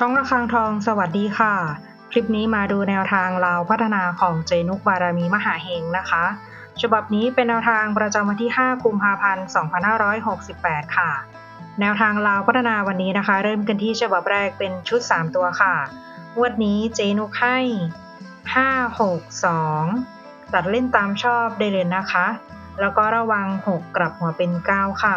ช่องระฆังทองสวัสดีค่ะ คลิปนี้มาดูแนวทางลาวพัฒนาของเจนุกบารมีมหาเฮงนะคะ ฉบับนี้เป็นแนวทางประจำวันที่ 5 กุมภาพันธ์ 2568 ค่ะ แนวทางลาวพัฒนาวันนี้นะคะ เริ่มกันที่ฉบับแรกเป็นชุด 3 ตัวค่ะงวดนี้เจนุกให้ 5 6 2 ตัดเล่นตามชอบได้เลยนะคะ แล้วก็ระวัง 6 กลับหัวเป็น 9 ค่ะ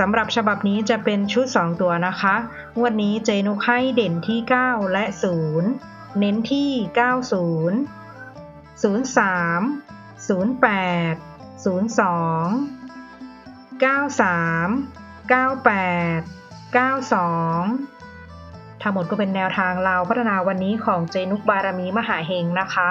สำหรับฉบับนี้จะเป็นชุด 2 ตัวนะคะ งวดนี้เจนุกให้เด่นที่ 9 และ 0 เน้นที่ 90 03 08 02 93 98 92 ทั้งหมดก็เป็นแนวทางลาพัฒนาวันนี้ของเจนุกบารมีมหาเฮงนะคะ